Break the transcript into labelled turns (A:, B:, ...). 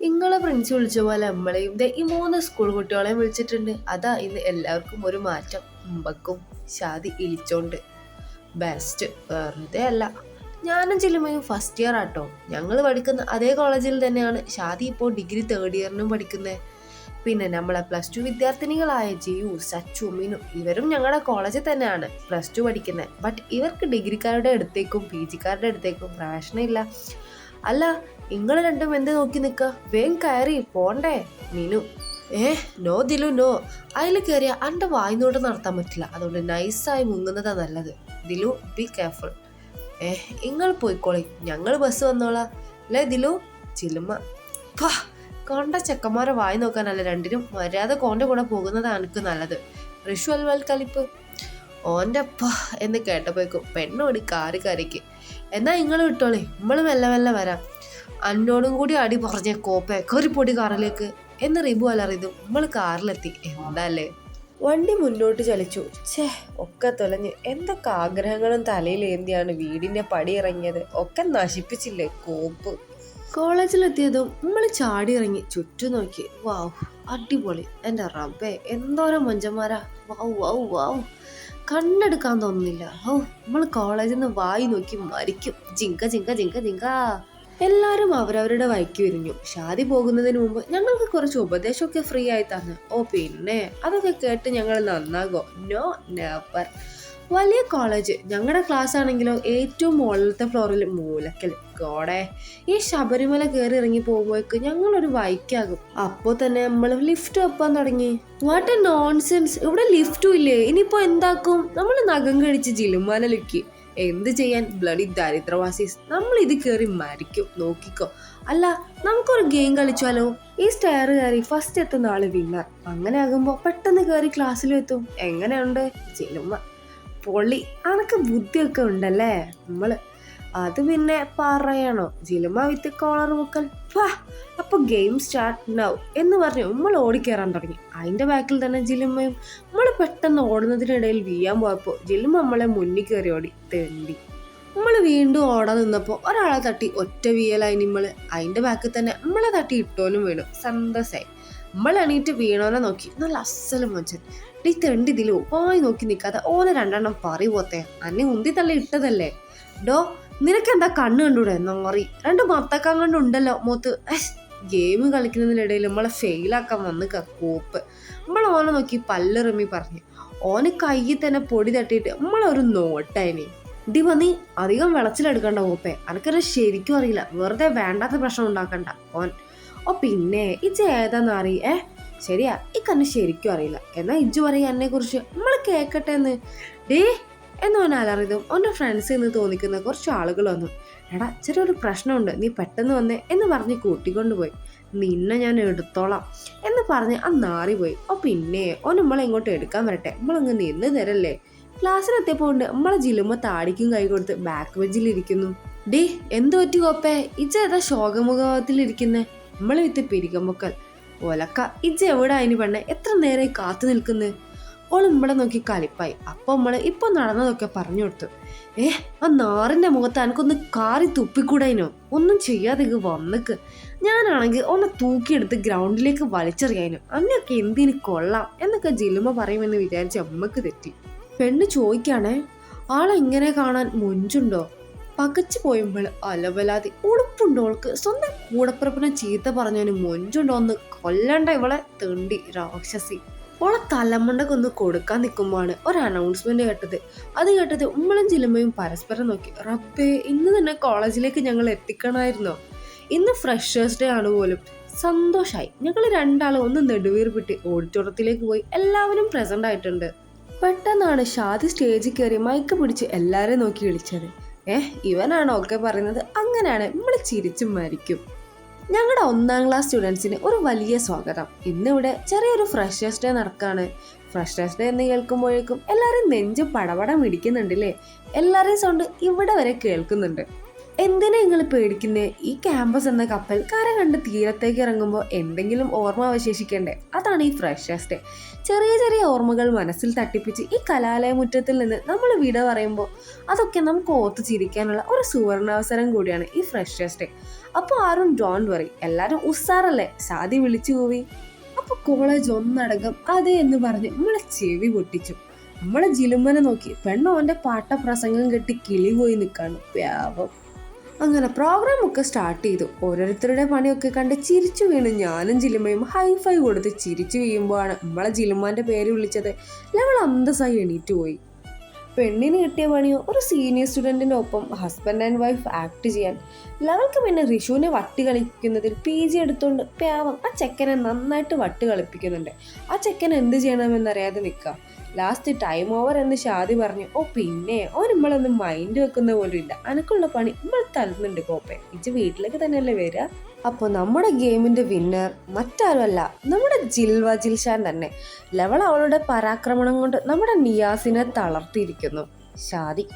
A: ഇങ്ങളെ ഫ്രണ്ട്സ് വിളിച്ച പോലെ നമ്മളെയും ഈ മൂന്ന് സ്കൂൾ കുട്ടികളെയും വിളിച്ചിട്ടുണ്ട്. അതാ ഇന്ന് എല്ലാവർക്കും ഒരു മാറ്റം. ഉമ്പക്കും ഷാദി ഇളിച്ചോണ്ട്. ബെസ്റ്റ് വെറുതെ അല്ല. ഞാനും ചിലമയും ഫസ്റ്റ് ഇയർ ആട്ടോ. ഞങ്ങൾ പഠിക്കുന്ന അതേ കോളേജിൽ തന്നെയാണ് ഷാദി ഇപ്പോൾ ഡിഗ്രി തേർഡ് ഇയറിനും പഠിക്കുന്നത് പിന്നെ നമ്മളെ പ്ലസ് ടു വിദ്യാർത്ഥിനികളായ ജിയു സച്ചു മിനു ഇവരും ഞങ്ങളുടെ കോളേജിൽ തന്നെയാണ് പ്ലസ് ടു പഠിക്കുന്നത് ബട്ട് ഇവർക്ക് ഡിഗ്രിക്കാരുടെ അടുത്തേക്കും പി ജിക്കാരുടെ അടുത്തേക്കും പ്രവേശനമില്ല അല്ല നിങ്ങൾ രണ്ടും എന്ത് നോക്കി നിൽക്ക വേഗം കയറി പോണ്ടേ? മിനു. ഏ നോ ദിലു നോ. അതിൽ കയറിയ അന്റെ വായ്നോട്ട് നടത്താൻ പറ്റില്ല. അതുകൊണ്ട് നൈസായി മുങ്ങുന്നതാ നല്ലത്. ദിലു ബി കെയർഫുൾ ഏ നിങ്ങൾ പോയിക്കോളി. ഞങ്ങൾ ബസ് വന്നോളാ. അല്ലേ ദിലു? ചിലുമ പാ കൊണ്ട ചെക്കന്മാരെ വായി നോക്കാനല്ല രണ്ടിനും മര്യാദ കോന്റെ കൂടെ പോകുന്നതാണ് എനിക്ക് നല്ലത്. ഋഷു അൽവൽ ഓന്റെ അപ്പ എന്ന് കേട്ടപ്പോഴേക്കും പെണ്ണോടി കാറി കരയ്ക്ക്. എന്നാൽ നിങ്ങൾ വിട്ടോളി നമ്മൾ മെല്ലെ മെല്ലെ വരാം. അന്നോടും കൂടി അടി പറഞ്ഞ കോപ്പയൊക്കെ ഒരു പൊടി കാറിലേക്ക്. എന്ന് റിബു അലറിയത് നമ്മൾ കാറിലെത്തി എന്താല്ലേ? വണ്ടി മുന്നോട്ട് ചലിച്ചു. ഛേ ഒക്കെ തൊലഞ്ഞ്. എന്തൊക്കെ ആഗ്രഹങ്ങളും തലയിലേന്തിയാണ് വീടിന്റെ പടി ഇറങ്ങിയത്? ഒക്കെ നശിപ്പിച്ചില്ലേ കോപ്പ്? കോളേജിലെത്തിയതും നമ്മൾ ചാടി ഇറങ്ങി ചുറ്റും നോക്കി. വാവ് അടിപൊളി. എന്റെ റബ്ബേ എന്തോരം മുഞ്ചന്മാരാ. വാവ് വാവ് വാവ് കണ്ണെടുക്കാൻ തോന്നുന്നില്ല. ഓ നമ്മൾ കോളേജിൽ നിന്ന് വായി നോക്കി മരിക്കും. ജിങ്ക ജിങ്ക ജിങ്ക ജിങ്ക. എല്ലാവരും അവരവരുടെ വഴിക്ക് വിരിഞ്ഞു. ഷാദി പോകുന്നതിന് മുമ്പ് ഞങ്ങൾക്ക് കുറച്ച് ഉപദേശമൊക്കെ ഫ്രീ ആയി തന്നു. ഓ പിന്നെ. അതൊക്കെ കേട്ട് ഞങ്ങൾ നന്നാകോ? നോ നെവർ വലിയ കോളേജ് ഞങ്ങളുടെ ക്ലാസ് ആണെങ്കിലോ ഏറ്റവും മുകളിലത്തെ ഫ്ലോറിൽ മൂലക്കൽ ഗോടെ ഈ ശബരിമല കയറി ഇറങ്ങി പോകുമ്പോഴേക്ക് ഞങ്ങളൊരു വൈക്കാകും. അപ്പോൾ തന്നെ നമ്മൾ ലിഫ്റ്റ് വെപ്പാൻ തുടങ്ങി. വാട്ട് എ നോൺസെൻസ് ഇവിടെ ലിഫ്റ്റും ഇല്ലേ? ഇനിയിപ്പോ എന്താക്കും? നമ്മൾ നഖം കഴിച്ച് ജിലുമാനലുക്കി എന്ത് ചെയ്യാൻ? ബ്ലഡി ദാരിദ്രവാസീസ്. നമ്മൾ ഇത് കയറി മരിക്കും. നോക്കിക്കോ. അല്ല നമുക്കൊരു ഗെയിം കളിച്ചാലോ? ഈ സ്റ്റെയർ കയറി ഫസ്റ്റ് എത്തുന്ന ആൾ വിന്നർ അങ്ങനെ ആകുമ്പോൾ പെട്ടെന്ന് കയറി ക്ലാസ്സിലും എത്തും. എങ്ങനെയുണ്ട്? ജിലുമ്മ. പൊള്ളി അനക്ക് ബുദ്ധിയൊക്കെ ഉണ്ടല്ലേ? നമ്മൾ അത് പിന്നെ പറയണോ? ജിലുമ വിത്ത് കോളർ മുക്കൽ വാ അപ്പൊ ഗെയിം സ്റ്റാർട്ട് നൗ എന്ന് പറഞ്ഞ് നമ്മൾ ഓടിക്കയറാൻ തുടങ്ങി. അതിന്റെ ബാക്കിൽ തന്നെ ജിലുമയും നമ്മൾ പെട്ടെന്ന് ഓടുന്നതിനിടയിൽ വീയാൻ പോയപ്പോൾ ജിലുമ നമ്മളെ മുന്നിൽ കയറി ഓടി. തെണ്ടി. നമ്മൾ വീണ്ടും ഓടാൻ നിന്നപ്പോൾ ഒരാളെ തട്ടി ഒറ്റ വീയലായി നമ്മൾ അതിന്റെ ബാക്കിൽ തന്നെ നമ്മളെ തട്ടി ഇട്ടോനും വീണു. സന്തോഷമായി നമ്മൾ എണീറ്റ് വീണോനെ നോക്കി. നല്ല അസലും മനുഷ്യൻ. ഡീ തെണ്ടി ഇതിൽ വായി നോക്കി നിൽക്കാതെ ഓനെ രണ്ടെണ്ണം പോത്തെ. അന്നെ ഉന്തി തള്ളി ഇട്ടതല്ലേ. ഡോ നിനക്കെന്താ കണ്ണ് കണ്ടൂടെ? നോറി രണ്ട് മത്തക്കാൻ കണ്ടുണ്ടല്ലോ മൂത്ത്. ഗെയിം കളിക്കുന്നതിനിടയിൽ നമ്മളെ ഫെയിലാക്കാൻ വന്ന് കോപ്പ്. നമ്മൾ ഓനെ നോക്കി പല്ലെറുമി പറഞ്ഞു. ഓന് കയ്യിൽ തന്നെ പൊടി തട്ടിയിട്ട് നമ്മളൊരു നോട്ടായിനി ഡി വന്നി അധികം വിളച്ചിലെടുക്കണ്ട ഓപ്പേ അനക്കൊരു ശരിക്കും അറിയില്ല. വെറുതെ വേണ്ടാത്ത പ്രശ്നം ഉണ്ടാക്കണ്ട. ഓൻ. ഓ പിന്നെ ഏതാന്ന് ഏഹ് ശരിയാ കണ്ണ് ശരിക്കും അറിയില്ല. എന്നാ ഇജ്ജു പറയാ എന്നെ കുറിച്ച് നമ്മൾ കേക്കട്ടെ എന്ന് ഡേ എന്ന് ഓൻ അലറിയതും ഓന്റെ ഫ്രണ്ട്സിൽ നിന്ന് തോന്നിക്കുന്ന കുറച്ച് ആളുകൾ വന്നു. എടാ ചെറിയൊരു പ്രശ്നമുണ്ട്. നീ പെട്ടെന്ന് വന്നേ എന്ന് പറഞ്ഞ് കൂട്ടിക്കൊണ്ടുപോയി നിന്നെ ഞാൻ എടുത്തോളാം എന്ന് പറഞ്ഞ് ആ നാറി പോയി. ഓ പിന്നെ ഓൻ നമ്മളെ ഇങ്ങോട്ട് എടുക്കാൻ വരട്ടെ. നമ്മളങ്ങ് നിന്ന് തരല്ലേ? ക്ലാസ്സിലെത്തിയപ്പോൾ ഉണ്ട് നമ്മളെ ജിലുമ്മ താടിക്കും കൈ കൊടുത്ത് ബാക്ക് ബെഞ്ചിലിരിക്കുന്നു ഡേ എന്ത് പറ്റി കോപ്പേ? ഇജ്ജ ഏതാ ശോകമുഖത്തിലിരിക്കുന്നേ? നമ്മളെ വിത്ത് പിരികമ്പൊക്കൽ. ഒലക്ക ഇജ്ജ എവിടെ അതിന് പെണ്ണെ? എത്ര നേരമായി കാത്തു നിൽക്കുന്നത് ഓൾ നമ്മളെ നോക്കി കലിപ്പായി അപ്പൊ നമ്മൾ ഇപ്പൊ നടന്നതൊക്കെ പറഞ്ഞു കൊടുത്തു. ഏ ആ നാറിന്റെ മുഖത്ത് എനിക്കൊന്ന് കാറി തുപ്പിക്കൂടായിനോ ഒന്നും ചെയ്യാതെ വന്നിക്ക്. ഞാനാണെങ്കിൽ ഒന്ന് തൂക്കിയെടുത്ത് ഗ്രൗണ്ടിലേക്ക് വലിച്ചെറിയാനോ? അന്നൊക്കെ എന്തിന് കൊള്ളാം? എന്നൊക്കെ ജിലുമ പറയുമെന്ന് വിചാരിച്ച് അമ്മയ്ക്ക് തെറ്റി. പെണ്ണ് ചോദിക്കാണേ ആളെങ്ങനെ കാണാൻ മൊഞ്ചുണ്ടോ? പകച്ചു പോയുമ്പോൾ അലവലാതി ഉടുപ്പുണ്ടോ അവൾക്ക് സ്വന്തം കൂടപ്പിറപ്പിനെ ചീത്ത പറഞ്ഞതിന് മൊഞ്ചുണ്ടോ ഒന്ന് കൊല്ലണ്ട ഇവളെ തേണ്ടി രാക്ഷസി. ഓളെ തലമുണ്ടൊക്കെ ഒന്ന് കൊടുക്കാൻ നിൽക്കുമ്പോഴാണ് ഒരു അനൗൺസ്മെന്റ് കേട്ടത്. അത് കേട്ടത് ഉമ്മളും ചിലമ്പയും പരസ്പരം നോക്കി റബ്ബേ ഇന്ന് തന്നെ കോളേജിലേക്ക് ഞങ്ങൾ എത്തിക്കണമായിരുന്നോ? ഇന്ന് ഫ്രഷേഴ്സ് ഡേ ആണ് പോലും. സന്തോഷായി. ഞങ്ങൾ രണ്ടാളും ഒന്ന് നെടുവീർപ്പിട്ട് ഓഡിറ്റോറിയത്തിലേക്ക് പോയി. എല്ലാവരും പ്രസന്റ് ആയിട്ടുണ്ട്. പെട്ടെന്നാണ് ഷാദി സ്റ്റേജിൽ കയറി മൈക്ക് പിടിച്ച് എല്ലാവരെയും നോക്കി വിളിച്ചത്. ഏഹ് ഇവനാണോ ഒക്കെ പറയുന്നത്? അങ്ങനെയാണ്. നമ്മൾ ചിരിച്ചും മരിക്കും. ഞങ്ങളുടെ ഒന്നാം ക്ലാസ് സ്റ്റുഡൻസിന് ഒരു വലിയ സ്വാഗതം. ഇന്നിവിടെ ചെറിയൊരു ഫ്രഷേഴ്സ് ഡേ നടക്കാണ്. ഫ്രഷേഴ്സ് ഡേ എന്ന് കേൾക്കുമ്പോഴേക്കും എല്ലാവരും നെഞ്ച് പടപടം ഇടിക്കുന്നുണ്ടല്ലേ? എല്ലാവരെയും സൗണ്ട് ഇവിടെ വരെ കേൾക്കുന്നുണ്ട്. എന്തിനാ നിങ്ങൾ പേടിക്കുന്നേ? ഈ ക്യാമ്പസ് എന്ന കപ്പൽ കര കണ്ട് തീരത്തേക്ക് ഇറങ്ങുമ്പോൾ എന്തെങ്കിലും ഓർമ്മ അവശേഷിക്കണ്ടേ? അതാണ് ഈ ഫ്രഷേഴ്സ് ചെറിയ ചെറിയ ഓർമ്മകൾ മനസ്സിൽ തട്ടിപ്പിച്ച് ഈ കലാലയമുറ്റത്തിൽ നിന്ന് നമ്മൾ വിട പറയുമ്പോൾ അതൊക്കെ നമുക്ക് ഓർത്ത് ചിരിക്കാനുള്ള ഒരു സുവർണാവസരം കൂടിയാണ് ഈ ഫ്രഷേഴ്സ് അപ്പോൾ ആരും ഡോൺ വറി എല്ലാവരും ഉസ്സാറല്ലേ ഷാദി വിളിച്ചു പോയി അപ്പോൾ കോളേജ് ഒന്നടങ്കം അതെ എന്ന് പറഞ്ഞ് നമ്മളെ ചെവി പൊട്ടിച്ചു. നമ്മളെ ജിലുമ്മനെ നോക്കി പെണ്ണ് ഓന്റെ പാട്ടപ്രസംഗം കെട്ടി കിളി പോയി നിൽക്കാണ് വ്യാപം അങ്ങനെ പ്രോഗ്രാം ഒക്കെ സ്റ്റാർട്ട് ചെയ്തു. ഓരോരുത്തരുടെ പണിയൊക്കെ കണ്ട് ചിരിച്ചു വീണ് ഞാനും ജിലുമയും. ഹൈഫൈ കൊടുത്ത് ചിരിച്ചു വീഴുമ്പോഴാണ് നമ്മളെ ജിലുമാന്റെ പേര് വിളിച്ചത്. ഞങ്ങൾ അന്തസ്സായി എണീറ്റ് പോയി. പെണ്ണിന് കിട്ടിയ പണിയോ ഒരു സീനിയർ സ്റ്റുഡന്റിന്റെ ഒപ്പം ഹസ്ബൻഡ് ആൻഡ് വൈഫ് ആക്ട് ചെയ്യാൻ. ലവൾക്ക് പിന്നെ റിഷുവിനെ വട്ടി കളിക്കുന്നതിൽ പി ജി എടുത്തുകൊണ്ട് പാവം ആ ചെക്കനെ നന്നായിട്ട് വട്ടി കളിപ്പിക്കുന്നുണ്ട്. ആ ചെക്കൻ എന്ത് ചെയ്യണമെന്നറിയാതെ നിൽക്കുക ലാസ്റ്റ് ടൈം ഓവർ എന്ന് ഷാദി പറഞ്ഞു ഓ പിന്നെ ഓൻ നമ്മളൊന്നും മൈൻഡ് വെക്കുന്ന പോലും ഇല്ല. അനക്കുള്ള പണി നമ്മൾ തരുന്നുണ്ട് കോപ്പെ. ഇജ് വീട്ടിലേക്ക് തന്നെയല്ലേ വരിക? അപ്പോൾ നമ്മുടെ ഗെയിമിന്റെ വിന്നർ മറ്റാരുമല്ല നമ്മുടെ ജിൽവ ജിൽഷാൻ തന്നെ. ലവൾ അവളുടെ പരാക്രമണം കൊണ്ട് നമ്മുടെ നിയാസിനെ തളർത്തിയിരിക്കുന്നു. ഷാദി